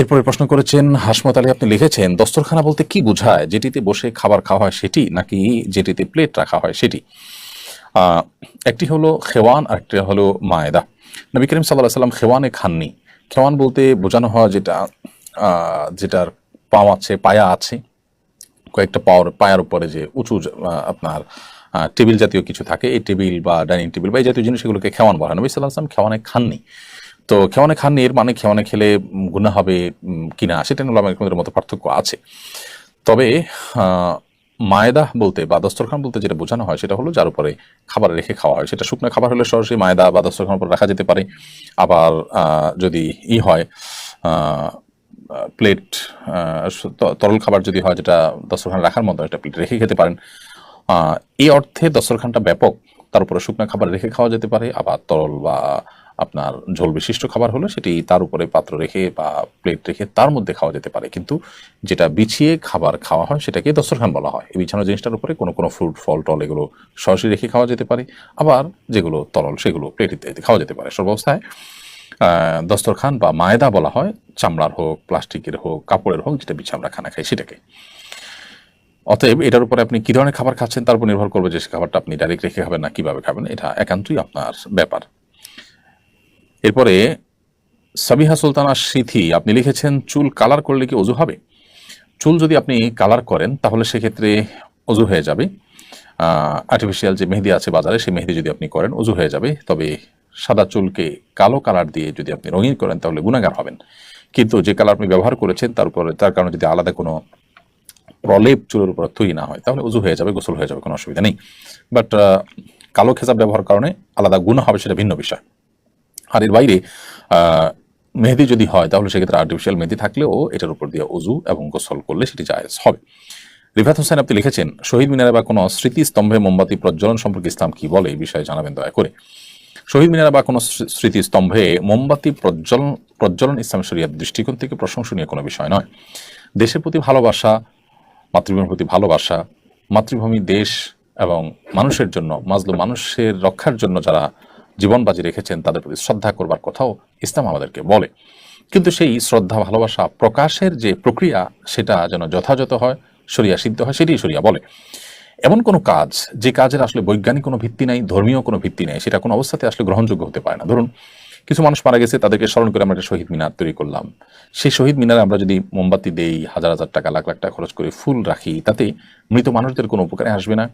এরপরে প্রশ্ন করেছেন, হাসমত আলী আপনি লিখেছেন, দস্তরখানা বলতে কি বোঝায়? যেটিতে বসে খাবার খাওয়া হয় সেটি, নাকি যেটিতে প্লেট রাখা হয় সেটি? একটি হলো খেওয়ান আর একটি হলো মায়েদা। নবী করিম সাল্লাহ সাল্লাম খেওয়ানে খাননি। খেওয়ান বলতে বোঝানো হয় যেটা যেটার পাও আছে, পায়া আছে। কয়েকটা পাওয়ার পায়ার উপরে যে উঁচু আপনার টেবিল জাতীয় কিছু থাকে, এই টেবিল বা ডাইনিং টেবিল বা এই জাতীয় জিনিস সেগুলোকে খেওয়ান বলা নবী সাল্লাহ আসলাম খেওয়ানে খাননি। তো খেওয়ানে খাননি এর মানে খেওয়ানে খেলে গুণা হবে কিনা সেটা নিয়ে আমাদের মতো পার্থক্য আছে। তবে মায়েদা বলতে, বা দস্তরখান বলতে যেটা বোঝানো হয় সেটা হলো যার উপরে খাবার রেখে খাওয়া হয়। সেটা শুকনো খাবার হলে সরাসরি মায়েদা বা দস্তরখান উপর রাখা যেতে পারে। আবার যদি ই হয় প্লেট তরল খাবার যদি হয় যেটা দস্তরখানে রাখার মতো একটা প্লেট রেখে খেতে পারেন। এই অর্থে দস্তরখানটা ব্যাপক। তার উপরে শুকনো খাবার রেখে খাওয়া যেতে পারে। আবার তরল বা আপনার ঝোল বিশিষ্ট খাবার হলে সেটি তার উপরে পাত্র রেখে বা প্লেট রেখে তার মধ্যে খাওয়া যেতে পারে। কিন্তু যেটা বিছিয়ে খাবার খাওয়া হয় সেটাকে দস্তরখান বলা হয়। এই বিছানো জিনিসটার উপরে কোনো কোনো ফ্রুট ফল, টল এগুলো সরাসরি রেখে খাওয়া যেতে পারে। আবার যেগুলো তরল সেগুলো প্লেট ইত্যাদি খাওয়া যেতে পারে। সর্বাবস্থায় দস্তরখান বা মায়দা বলা হয়। চামড়ার হোক, প্লাস্টিকের হোক, কাপড়ের হোক, যেটা বিছে আমরা খানা খাই সেটাকে। অতএব এটার উপরে আপনি কী ধরনের খাবার খাচ্ছেন তার উপর নির্ভর করবে যে সে খাবারটা আপনি ডাইরেক্ট রেখে খাবেন না, কীভাবে খাবেন, এটা একান্তই আপনার ব্যাপার। এরপরে, সাবিহা সুলতানা সিথি, আপনি লিখেছেন, চুল কালার করলে কি অজু হবে? চুল যদি আপনি কালার করেন, তাহলে সেক্ষেত্রে অজু হয়ে যাবে। আর্টিফিশিয়াল যে মেহেদি আছে বাজারে, সেই মেহেদি যদি আপনি করেন, অজু হয়ে যাবে। তবে সাদা চুলকে কালো কালার দিয়ে যদি আপনি রঙিন করেন, তাহলে গুণাগার হবেন। কিন্তু যে কালার আপনি ব্যবহার করেছেন, তার উপরে, তার কারণে যদি আলাদা কোনো প্রলেপ চুলের উপর তৈরি না হয়, তাহলে উজু হয়ে যাবে, গোসল হয়ে যাবে, কোনো অসুবিধা নেই। বাট কালো খেসাব ব্যবহার কারণে আলাদা গুণ হবে, সেটা ভিন্ন বিষয়। আর এর বাইরে মেহেদি যদি হয়, তাহলে সেক্ষেত্রে আর্টিফিশিয়াল মেহেদি থাকলেও এটার উপর দিয়ে উজু এবং গোসল করলে সেটি জায়েজ হবে। রিফাত হোসেন, আপনি লিখেছেন, শহীদ মিনারে বা কোনো স্মৃতিস্তম্ভে মোমবাতি প্রজ্বলন সম্পর্কে ইসলাম কি বলে এই বিষয়ে জানাবেন দয়া করে। শহীদ মিনারে বা কোনো স্মৃ- স্মৃতিস্তম্ভে মোমবাতি প্রজ্বলন প্রজ্বলন ইসলাম শরিয়ার দৃষ্টিকোণ থেকে প্রশংসনীয় কোনো বিষয় নয়। দেশের প্রতি ভালোবাসা, মাতৃভূমির প্রতি ভালোবাসা, মাতৃভূমি দেশ এবং মানুষের জন্য, মাজলুম মানুষের রক্ষার জন্য যারা জীবন বাজি রেখেছেন, তাদের প্রতি শ্রদ্ধা করবার কথাও ইসলাম আমাদেরকে বলে। কিন্তু সেই শ্রদ্ধা, ভালোবাসা, প্রকাশের যে প্রক্রিয়া, সেটা যেন যথাযথ হয় সরিয়া সিদ্ধ হয়, সেটাই সরিয়া বলে। এমন কোনো কাজ, যে কাজের আসলে বৈজ্ঞানিক কোনো ভিত্তি নাই, ধর্মীয় কোনো ভিত্তি নেই, সেটা কোনো অবস্থাতে আসলে গ্রহণযোগ্য হতে পারে না। ধরুন, কিছু মানুষ মারা গেছে, তাদেরকে স্মরণ করে আমরা একটা শহীদ মিনার তৈরি করলাম। সেই শহীদ মিনারে আমরা যদি মোমবাতি দেই, হাজার হাজার টাকা, লাখ লাখ টাকা খরচ করে ফুল রাখি, তাতে মৃত মানুষদের কোনো উপকারে আসবে না?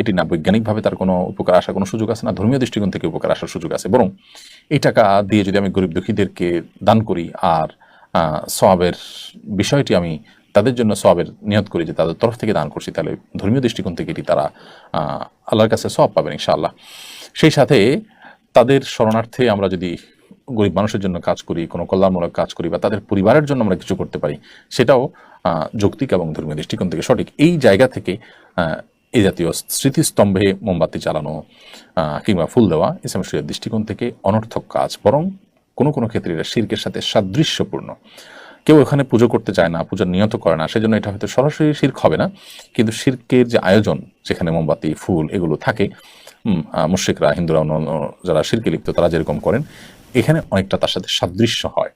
এটি না বৈজ্ঞানিকভাবে তার কোনো উপকার আসার কোনো সুযোগ আছে না, ধর্মীয় দৃষ্টিকোণ থেকে উপকার আসার সুযোগ আছে। বরং এই টাকা দিয়ে যদি আমি গরিব দুঃখীদেরকে দান করি আর সবের বিষয়টি আমি তাদের জন্য সবের নিয়ত করি যে তাদের তরফ থেকে দান করছি, তাহলে ধর্মীয় দৃষ্টিকোণ থেকে এটি তারা আল্লাহর কাছে সব পাবেন ইনশাআল্লাহ। সেই সাথে তাদের শরণার্থে আমরা যদি গরিব মানুষের জন্য কাজ করি, কোনো কল্যাণমূলক কাজ করি বা তাদের পরিবারের জন্য আমরা কিছু করতে পারি, সেটাও যৌক্তিক এবং ধর্মীয় দৃষ্টিকোণ থেকে সঠিক। এই জায়গা থেকে এই জাতীয় স্মৃতিস্তম্ভে মোমবাতি চালানো কিংবা ফুল দেওয়া ইসলাম শরীয়ত দৃষ্টিকোণ থেকে অনর্থক কাজ, বরং কোনো কোনো ক্ষেত্রে এটা শির্কের সাথে সাদৃশ্যপূর্ণ। কেউ এখানে পুজো করতে চায় না পূজার নিয়ত করে না, সেজন্য এটা হয়তো সরাসরি শির্ক হবে না। কিন্তু শির্কের যে আয়োজন, যেখানে মোমবাতি, ফুল এগুলো থাকে মুশ্রিকরা, হিন্দুরা অন্য যারা শিরকে লিপ্ত, তারা যেরকম করেন, এখানে অনেকটা তার সাথে সাদৃশ্য হয়।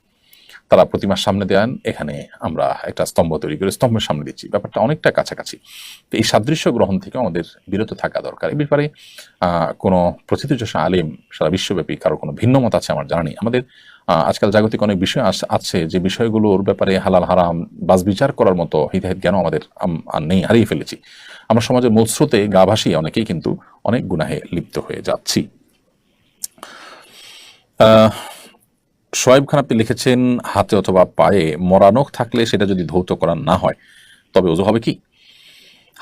তারা প্রতিমার সামনে দেন এখানে আমরা একটা স্তম্ভ তৈরি করে স্তম্ভের সামনে দিচ্ছি। ব্যাপারটা অনেকটা কাছাকাছি। তো এই সাদৃশ্য গ্রহণ থেকে আমাদের বিরত থাকা দরকার। এই ব্যাপারে কোনো প্রথিতযশা আলিম সারা বিশ্বব্যাপী কারও কোনো ভিন্ন মত আছে আমার জানা আমাদের আজকাল জাগতিক অনেক বিষয় আছে যে বিষয়গুলোর ব্যাপারে হালাল হারাম বাস বিচার করার মতো হিতাহিত জ্ঞান আমাদের নেই হারিয়ে ফেলেছি। আমরা সমাজের মূল স্রোতে গা ভাসিয়ে অনেকেই কিন্তু অনেক গুনাহে লিপ্ত হয়ে যাচ্ছি। আহ, শোয়েব খান আপনি লিখেছেন হাতে অথবা পায়ে মরা নখ থাকলে সেটা যদি ধৌত করা না হয়, তবে ওজু হবে কি?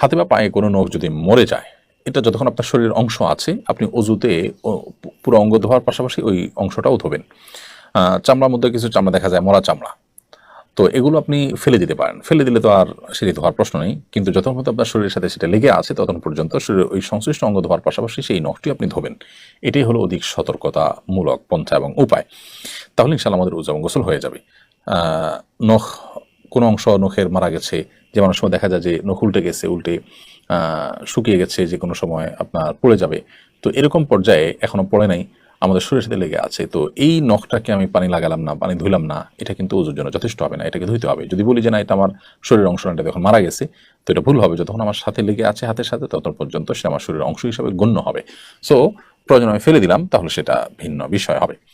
হাতে বা পায়ে কোনো নখ যদি মরে যায়, এটা যতক্ষণ আপনার শরীরের অংশ আছে, আপনি অজুতে পুরো অঙ্গ ধোয়ার পাশাপাশি ওই অংশটাও ধোবেন। চামড়ার মধ্যে কিছু চামড়া দেখা যায়, মরা চামড়া। তো এগুলো আপনি ফেলে দিতে পারেন। ফেলে দিলে তো আর সেটি ধোয়ার প্রশ্ন নেই, কিন্তু যতক্ষণ পর্যন্ত আপনার শরীরের সাথে সেটা লেগে আছে, ততক্ষণ পর্যন্ত শরীরের ওই সংশ্লিষ্ট অঙ্গ ধোয়ার পাশাপাশি সেই নখটি আপনি ধোবেন। এটাই হলো অধিক সতর্কতামূলক পন্থা এবং উপায়। তাহলে ইনশাল্লাহ আমাদের উজা গোসল হয়ে যাবে। নখ, কোনো অংশ নখের মারা গেছে, যে অনেক সময় দেখা যায় যে নখ উল্টে গেছে, উল্টে শুকিয়ে গেছে, যে কোনো সময় আপনার পড়ে যাবে। তো এরকম পর্যায়ে এখনও পড়ে নাই, আমাদের শরীরের সাথে লেগে আছে। তো এই নখটাকে আমি পানি লাগালাম না, পানি ধুইলাম না, এটা কিন্তু ওজুর জন্য যথেষ্ট হবে না, এটাকে ধুইতে হবে। যদি বলি যে না, এটা আমার শরীরের অংশ না, এটা যখন মারা গেছে, তো এটা ভুল হবে। যতক্ষণ আমার সাথে লেগে আছে, হাতের সাথে তত পর্যন্ত সেটা আমার শরীরের অংশ হিসাবে গণ্য হবে। সো প্রয়োজন আমি ফেলে দিলাম, তাহলে সেটা ভিন্ন বিষয় হবে।